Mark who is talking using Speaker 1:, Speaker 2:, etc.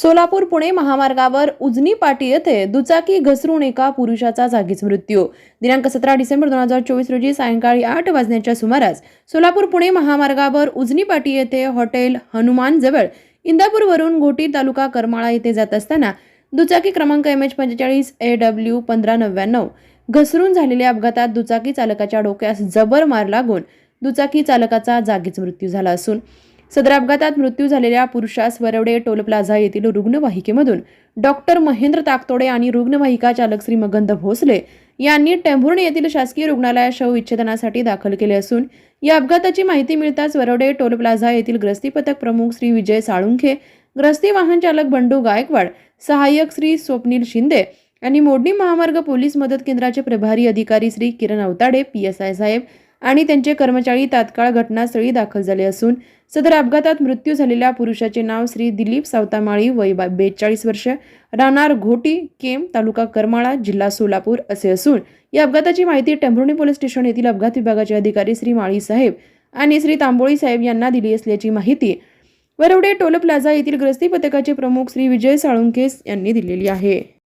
Speaker 1: सोलापूर पुणे महामार्गावर उजनी पाटी येथे दुचाकी घसरून एका पुरुषाचा जागीच मृत्यू. दिनांक सतरा डिसेंबर दोन हजार चोवीस रोजी सायंकाळी आठ वाजण्याच्या सुमारास सोलापूर पुणे महामार्गावर उजनी पाटी येथे हॉटेल हनुमान जवळ इंदापूरवरून घोटी तालुका करमाळा येथे जात असताना दुचाकी क्रमांक एम एच पंचेचाळीस ए डब्ल्यू पंधरा नव्याण्णव घसरून झालेल्या अपघातात दुचाकी चालकाच्या डोक्यास जबर मार लागून दुचाकी चालकाचा जागीच मृत्यू झाला असून सदर अपघातात मृत्यू झालेल्या पुरुषास वरवडे टोल प्लाझा येथील रुग्णवाहिकेमधून डॉक्टर महेंद्र ताकतोडे आणि रुग्णवाहिका चालक श्री मगंध भोसले यांनी टेंभुर्णे येथील शासकीय रुग्णालयात शव विच्छेदनासाठी दाखल केले असून या अपघाताची माहिती मिळताच वरवडे टोल प्लाझा येथील ग्रस्ती पथक प्रमुख श्री विजय साळुंखे ग्रस्ती वाहन चालक बंडू गायकवाड सहाय्यक श्री स्वप्नील शिंदे आणि मोडणी महामार्ग पोलीस मदत केंद्राचे प्रभारी अधिकारी Shri Kiran Avatade P S I साहेब आणि त्यांचे कर्मचारी तात्काळ घटनास्थळी दाखल झाले असून सदर अपघातात मृत्यू झालेल्या पुरुषाचे नाव श्री दिलीप सावतामाळी वय बेचाळीस वर्ष राहणार घोटी केम तालुका करमाळा जिल्हा सोलापूर असे असून या अपघाताची माहिती टेंभुर्णी पोलीस स्टेशन येथील अपघात विभागाचे अधिकारी श्री माळी साहेब आणि श्री तांबोळी साहेब यांना दिली असल्याची माहिती. वरवडे टोल प्लाझा येथील ग्रस्ती पथकाचे प्रमुख श्री विजय साळुंके यांनी दिलेली आहे.